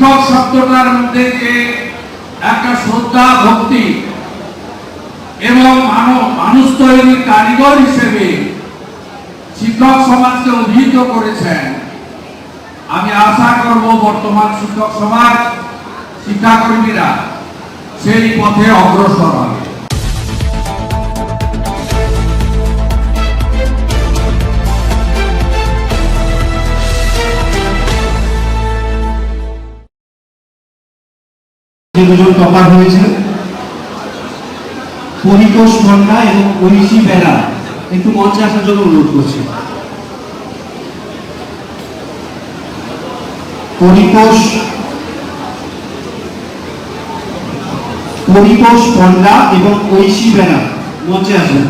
শিক্ষক শব্দটার মধ্যে যে একটা শ্রদ্ধা, ভক্তি এবং মানুষ তৈরির কারিগর হিসেবে শিক্ষক সমাজকে অভিহিত করেছেন, আমি আশা করব বর্তমান শিক্ষক সমাজ, শিক্ষাকর্মীরা সেই পথে অগ্রসর হবে। যে দুজন টপার হয়েছে পরিতোষ মন্ডা এবং ঐশী বেড়া একটু মঞ্চে আসার জন্য অনুরোধ করছি। পরিতোষ পরিতোষ পণ্ডা এবং ঐশী বেড়া মঞ্চে আসেন।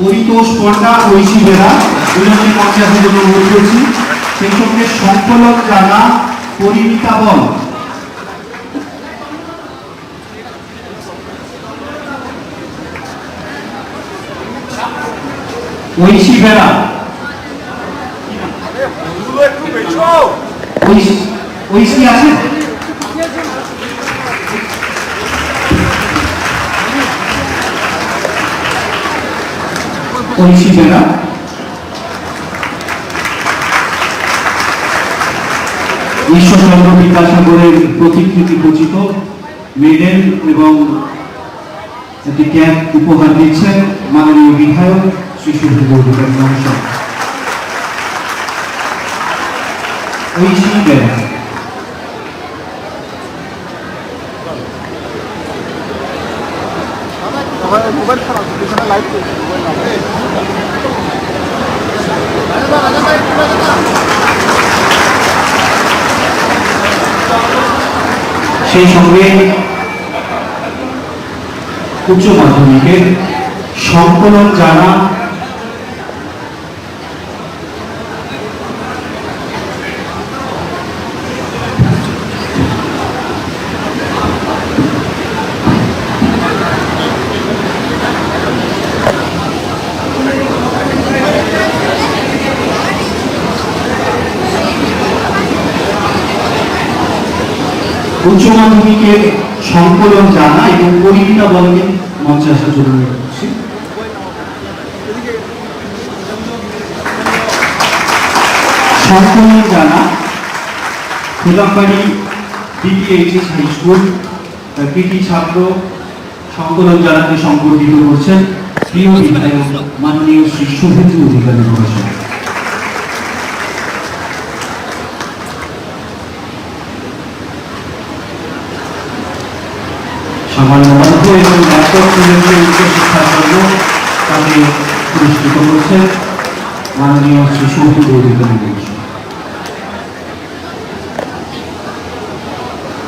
পরিতোষ পণ্ডা ঐশী বেড়া দুজনকে মঞ্চে আসার জন্য অনুরোধ করছি। সেই সঙ্গে সংকলন জানা, পরিমিতা বল। ঐশী বেড়া ঐশী ঈশ্বরচন্দ্র বিদ্যাসাগরের প্রতিকৃতি খচিত মেডেল এবং একটি ক্যাপ উপহার দিচ্ছেন মাননীয় বিধায়ক মোবাইল খারাপ এখানে লাইভ সেই সঙ্গে উচ্চ মাধ্যমিকের সংকলন জানা উচ্চ মাধ্যমিকের সংকলন জানা এবং মঞ্চে আসার জন্য সংকলন জানা ডিপিএইচএস হাই স্কুল কৃতি ছাত্র সংকলন জানাকে সংবর্ধিত করছেন প্রিয় বিধায়ক মাননীয় শ্রী শুভেন্দু অধিকারী মহাশয়। অর্থ এবং ল্যাপটপ তুলেছে উচ্চশিক্ষার জন্য তাকে পুরস্কৃত করেছেন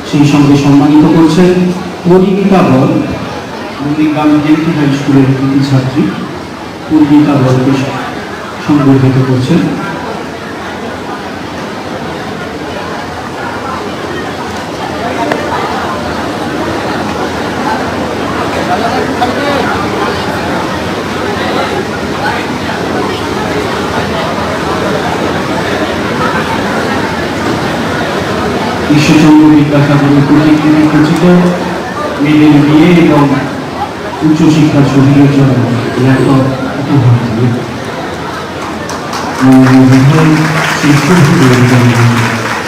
সেই সঙ্গে সম্মানিত করছেন পরিমিতা বল নন্দীগ্রাম জেন্টি হাই স্কুলের কৃতি ছাত্রী। পরিমিতা বলকে সংবর্ধিত করছেন ঈশ্বরচন্দ্র বিদ্যাসাগরের প্রতিকৃতি খচিত মেডেল দিয়ে এবং উচ্চশিক্ষার শহীদের জন্য।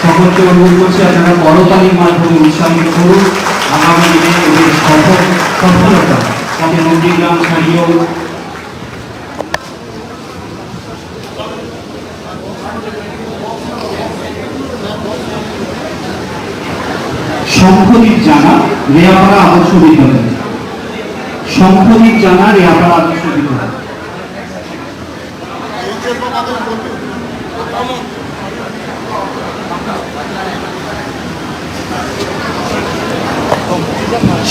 সকলকে অনুরোধ করছি আপনারা করতালির মাধ্যমে উৎসাহিত করুন আগামী দিনে এদের সফল সফলতা তাতে নন্দীগ্রাম ছাড়িয়েও শঙ্খদীপ জানা রেয়াপাড়া আদর্শ বিদ্যালয়। জানা রেয়াপাড়া আদর্শ বিদ্যালয়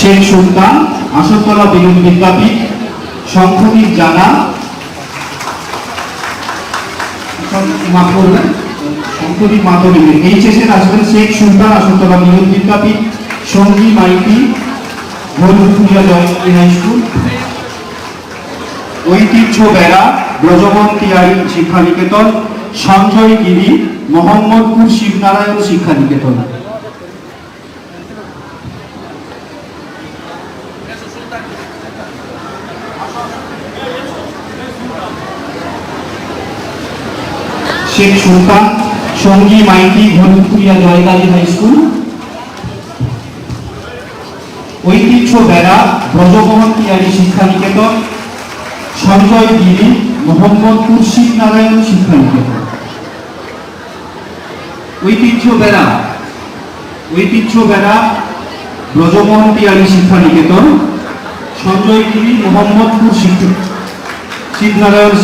শেখ সুলতান আসরতলা বেলুন বিদ্যাপীঠ শঙ্খদীপ জানা। শঙ্করী মাধবী এইচএস আসবেন শেখ সুলতান Asartala Milan Vidyapith Sangi Maiti Bholpuriya Jayanti high school. Aitihya Bera Brajabantiyari Shiksha Niketan Sanjay Giri Mohammadpur Shibnarayan Shiksha Niketan Sheikh Sultan, Sangi Maiti Haludpuriya Jaygali high school. Aitihya Bera, Brajamohan তিয়ারি শিক্ষানিকেতন। Sanjay গিরি মোহাম্মদ খুরশিদ নারায়ণ শিক্ষানিকেতন। ঐতিহ্য বেড়া ঐতিহ্য বেড়া, ব্রজমোহন তিয়ারি শিক্ষানিকেতন। সঞ্জয় গিরি মোহাম্মদপুর শিক্ষা শিবনারায়ণ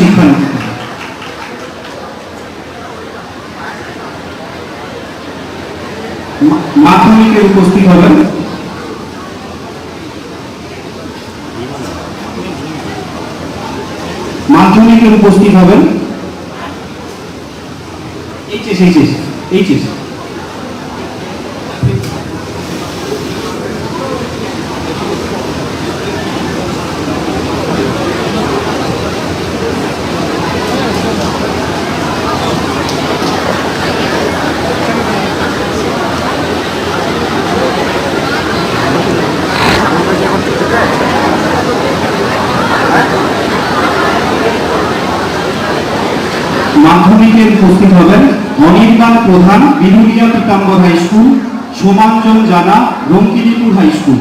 উপস্থিত হবেন। মাধ্যমিকে উপস্থিত হবেন। HS HS HS মাধ্যমিকে উপস্থিত হবেন। অনির্বাণ প্রধান বিনুরিয়া পিতাম্বর high school, Somanjan Jana, Rankinipur high school.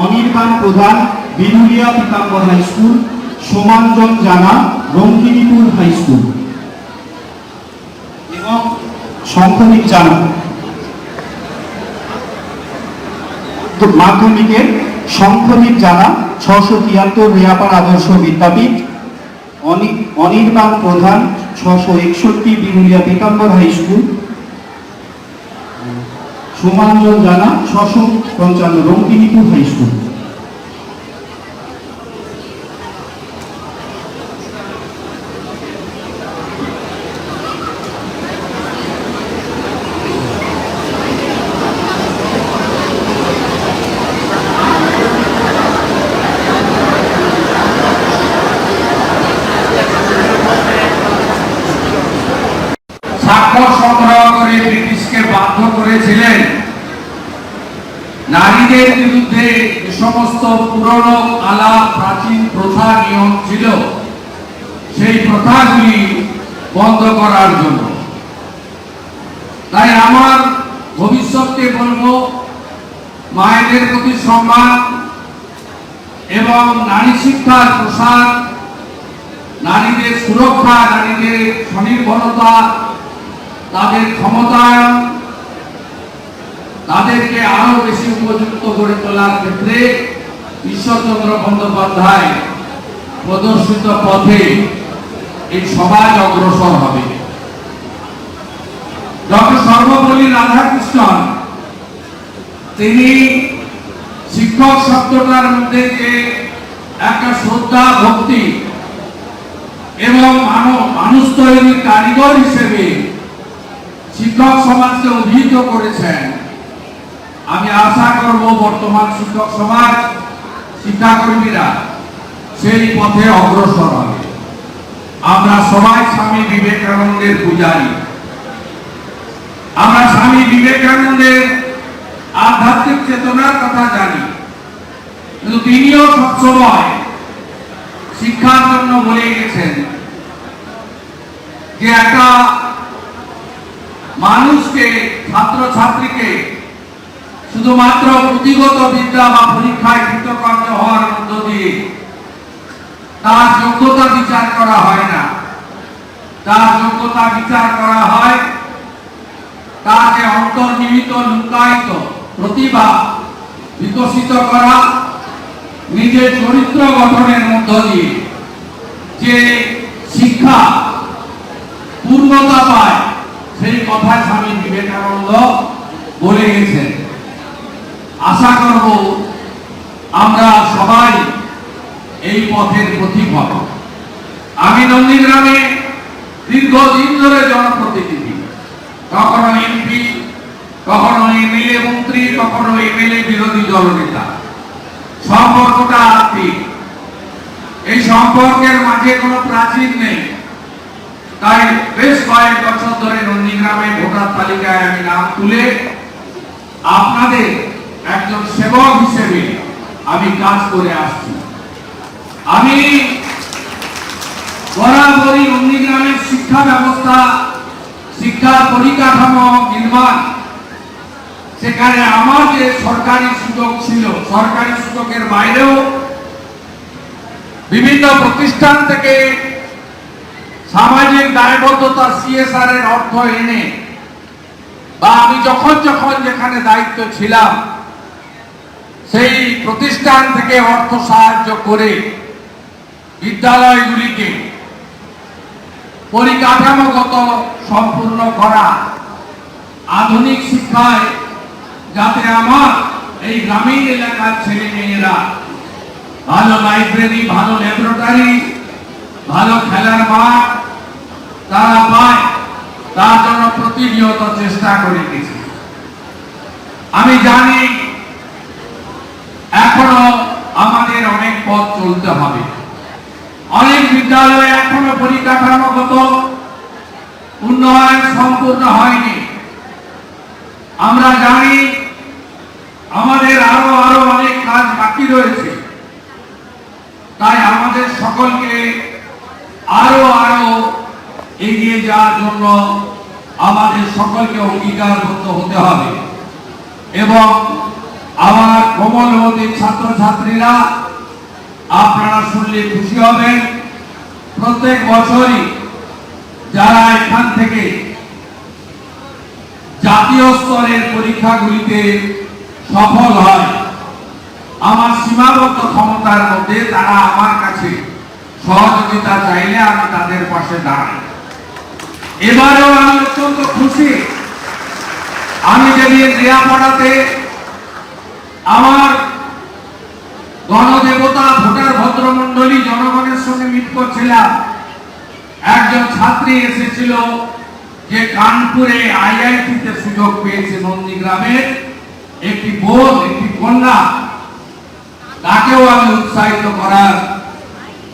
Anirban প্রধান বিনুরিয়া পিতাম্বর high school, Somanjan Jana, Rankinipur high school. এবং শঙ্খনিক জানা। মাধ্যমিকের শঙ্খনিক জানা, ছশো তিয়াত্তর রেয়াপার আদর্শ বিদ্যাপীঠ। অনি- অনির্বাণ প্রধান ছশো একষট্টি বিরুলিয়া পীতাম্বর হাই স্কুল। সুমাঞ্জন জানা ছশো পঞ্চান্ন রঙ্গিনীপুর হাই স্কুল। সমস্ত পুরনো আলাপ প্রাচীন প্রথা নিয়ম ছিল। সেই প্রথাগুলি বন্ধ করার জন্য। তাই আমার ভবিষ্যৎকে বলব, মায়েদের প্রতি সম্মান এবং নারী শিক্ষার প্রসার, নারীদের সুরক্ষা, নারীদের স্বনির্ভরতা, তাদের ক্ষমতায়ন, তাদেরকে আরও বেশি উপযুক্ত করে তোলার ক্ষেত্রে ঈশ্বরচন্দ্র বন্দ্যোপাধ্যায় প্রদর্শিত পথে এই সমাজ অগ্রসর হবে। ডক্টর সর্বপল্লী রাধাকৃষ্ণন, তিনি শিক্ষক শব্দটার মধ্যে যে একটা শ্রদ্ধা, ভক্তি এবং মানব, মানুষ তৈরির কারিগর হিসেবে শিক্ষক সমাজকে অভিহিত করেছেন, আমি আশা করব বর্তমান শিক্ষক সমাজ শিক্ষাকর্মীরা সেই পথে অগ্রসর হবে। আমরা সবাই স্বামী বিবেকানন্দের পূজারী। আমরা স্বামী বিবেকানন্দের আধ্যাত্মিক চেতনার কথা জানি। কিন্তু তিনিও সবসময় শিক্ষার জন্য বলে গেছেন যে একটা মানুষকে ছাত্র ছাত্রীকে শুধুমাত্র পুঁথিগত বিদ্যা বা পরীক্ষায় কৃতকার্য হওয়ার মধ্য দিয়ে তার যোগ্যতা বিচার করা হয় না। তার যোগ্যতা বিচার করা হয় যে অন্তর্নিহিত লুকায়িত প্রতিভা বিকশিত করা নিজের চরিত্র গঠনের মধ্য দিয়ে যে শিক্ষা পূর্ণতা পায়, সেই কথা স্বামী বিবেকানন্দ বলে গেছেন। আশা করব আমরা সবাই এই পথের পথিক হব। আমি নন্দীগ্রামে দীর্ঘদিন ধরে জনপ্রতিনিধি। কখনো এমপি, কখনো এমএলএ মন্ত্রী, কখনো এমএলএ বিরোধী দলনেতা। সম্পর্কটা আর্থিক। এই সম্পর্কের মাঝে কোনো প্রাচীন নেই। তাই বেশ কয়েক বছর ধরে নন্দীগ্রামে ভোটার তালিকায় আমি নাম তুলে আপনাদের একজন সেবক হিসেবে আমি কাজ করে আসছি। আমি বরাবরই নন্দীগ্রামের শিক্ষা ব্যবস্থা শিক্ষার পরিকাঠামো নির্মাণ, সেখানে আমার যে সরকারি সুযোগ ছিল, সরকারি সুযোগের বাইরেও বিভিন্ন প্রতিষ্ঠান থেকে সামাজিক দায়বদ্ধতা সিএসআর এর অর্থ এনে বা আমি যখন যখন যেখানে দায়িত্ব ছিলাম সেই প্রতিষ্ঠান থেকে অর্থ সাহায্য করে বিদ্যালয়গুলিকে পরিকাঠামোগত সম্পূর্ণ করা আধুনিক শিক্ষায় যাতে আমার এই গ্রামীণ এলাকার ছেলে মেয়েরা ভালো লাইব্রেরি, ভালো ল্যাবরেটরি, ভালো খেলার মাঠ তারা পায়, তার জন্য প্রতিনিয়ত চেষ্টা করে গেছি। আমি জানি এখনও আমাদের অনেক পথ চলতে হবে। অনেক বিদ্যালয়ে এখনও পরিকাঠামোগত উন্নয়ন সম্পূর্ণ হয়নি। আমরা জানি আমাদের আরও আরও অনেক কাজ বাকি রয়েছে। তাই আমাদের সকলকে আরও আরও এগিয়ে যাওয়ার জন্য আমাদের সকলকে অঙ্গীকারবদ্ধ হতে হবে। এবং আমার কোমলমতী ছাত্রছাত্রীরা, আপনারা শুনলে খুশি হবেন। প্রত্যেক বছরই যারা এখান থেকে জাতীয় স্তরের পরীক্ষাগুলিতে সফল হয়, আমার সীমাবদ্ধ ক্ষমতার মধ্যে তারা আমার কাছে সহযোগিতা চাইলে আমি তাদের পাশে দাঁড়াই। এবারেও আমি অত্যন্ত খুশি। আমি যেদিন রিয়াপাড়াতে আমার গণদেবতা ভোটার ভদ্রমন্ডলী জনগণের সঙ্গে মিট করছিলাম। একজন ছাত্রী এসেছিল যে কানপুরে আইআইটিতে সুযোগ পেয়েছে নন্দীগ্রামের একটি বোন, একটি কন্যা। তাকেও আমি উৎসাহিত করার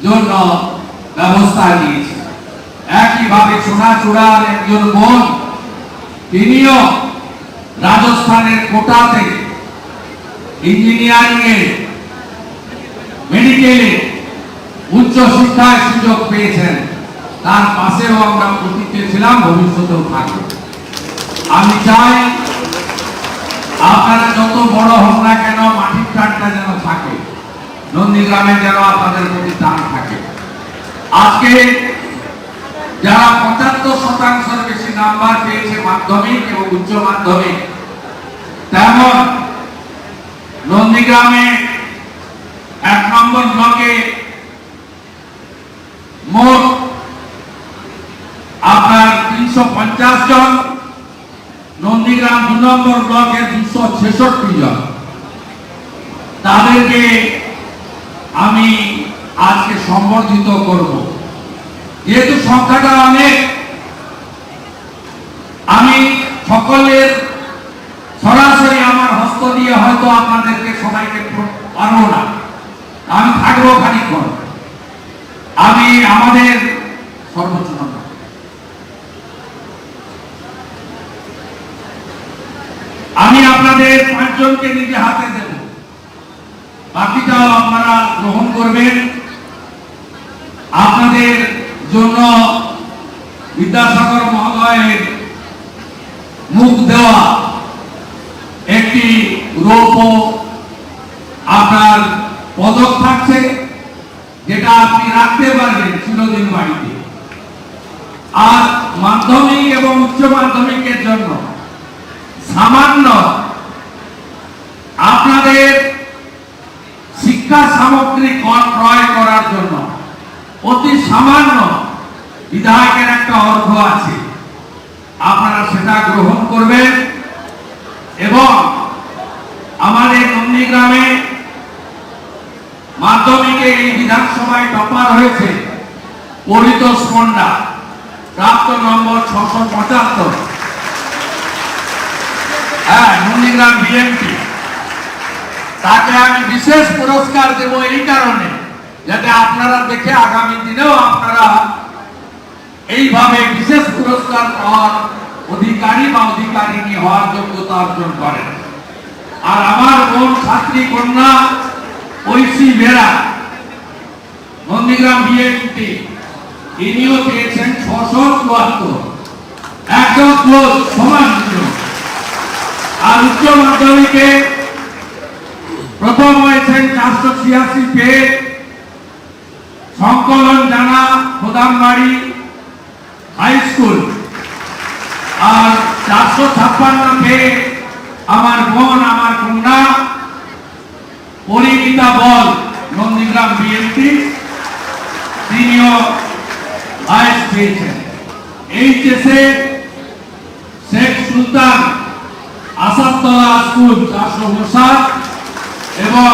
জন্য ব্যবস্থা নিয়েছি। একইভাবে সোনাচূড়ার একজন বোন, তিনিও রাজস্থানের কোটাতে ইঞ্জিনিয়ারিং এ মেডিকেলে উচ্চ শিক্ষায় সুযোগ পেয়েছেন। তার পাশেও আমরা প্রতীক্ষে ছিলাম, ভবিষ্যতেও থাকবে। আমি চাই আপনারা যত বড় হন না কেন, মাটির টানটা যেন থাকে, নন্দীগ্রামে যেন আপনাদের প্রতি টান থাকে। আজকে যারা পঁচাত্তর শতাংশের বেশি নাম্বার পেয়েছে মাধ্যমিক এবং উচ্চ মাধ্যমিক, তেমন নন্দীগ্রামে এক নম্বর ব্লকে মোট আপনার তিনশো পঞ্চাশ জন, নন্দীগ্রাম দু নম্বর ব্লকে দুশো ছেষট্টি জন। তাদেরকে আমি আজকে সম্বর্ধিত করব। যেহেতু সংখ্যাটা অনেক, আমি সকলের সরাসরি আমার হস্ত দিয়ে হয়তো আপনাদেরকে সবাইকে পারব না। আমি থাকব খানিক্ষণ আমি আমাদের সর্বোচ্চ আমি আপনাদের পাঁচজনকে নিজে হাতে দেব। বাকিটাও আপনারা গ্রহণ করবেন। আপনাদের জন্য বিদ্যাসাগর মহোদয়ের মুখ দেওয়া রৌপ আপনার পদক থাকছে, যেটা আপনি রাখতে পারবেন চিরদিন বাড়িতে। আর মাধ্যমিক এবং উচ্চ মাধ্যমিকের জন্য সামান্য আপনাদের শিক্ষা সামগ্রী ক্রয় করার জন্য অতি সামান্য বিধায়কের একটা অর্থ আছে। আপনারা সেটা গ্রহণ করবেন এবং নন্দীগ্রামে মাধ্যমিকে এই বিধানসভায় টপার হয়েছে পরিতোষ পণ্ডা। প্রাপ্ত নম্বর ছশো পঁচাত্তর। হ্যাঁ নন্দীগ্রাম বিএমপি তাকে আমি বিশেষ পুরস্কার দেব এই কারণে, যাতে আপনারা দেখে আগামী দিনেও আপনারা এইভাবে বিশেষ পুরস্কার পাওয়ার অধিকারী বা অধিকারিণী হওয়ার যোগ্যতা অর্জন করেন। আর আমার বোন ছাত্রী কন্যা ঐশী বেরা, নন্দীগ্রাম বিএনপি ইনিও পেয়েছেন ছশো চুয়াত্তর। প্রথম হয়েছেন চারশো ছিয়াশি সংকলন জানা হাই স্কুল। আর চারশো ছাপ্পান্ন আমার বোন পরিমিতা বল নন্দীগ্রাম বিএনপি, তিনিও হাইস্ট পেয়েছেন। এইচএসে শেখ সুলতান, আসাদতলা স্কুল চারশো উনষাট এবং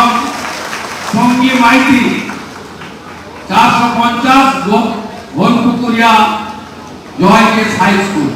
সঙ্গী মাইতি চারশো পঞ্চাশ ঘনপুকুরিয়া জয়কে হাই স্কুল।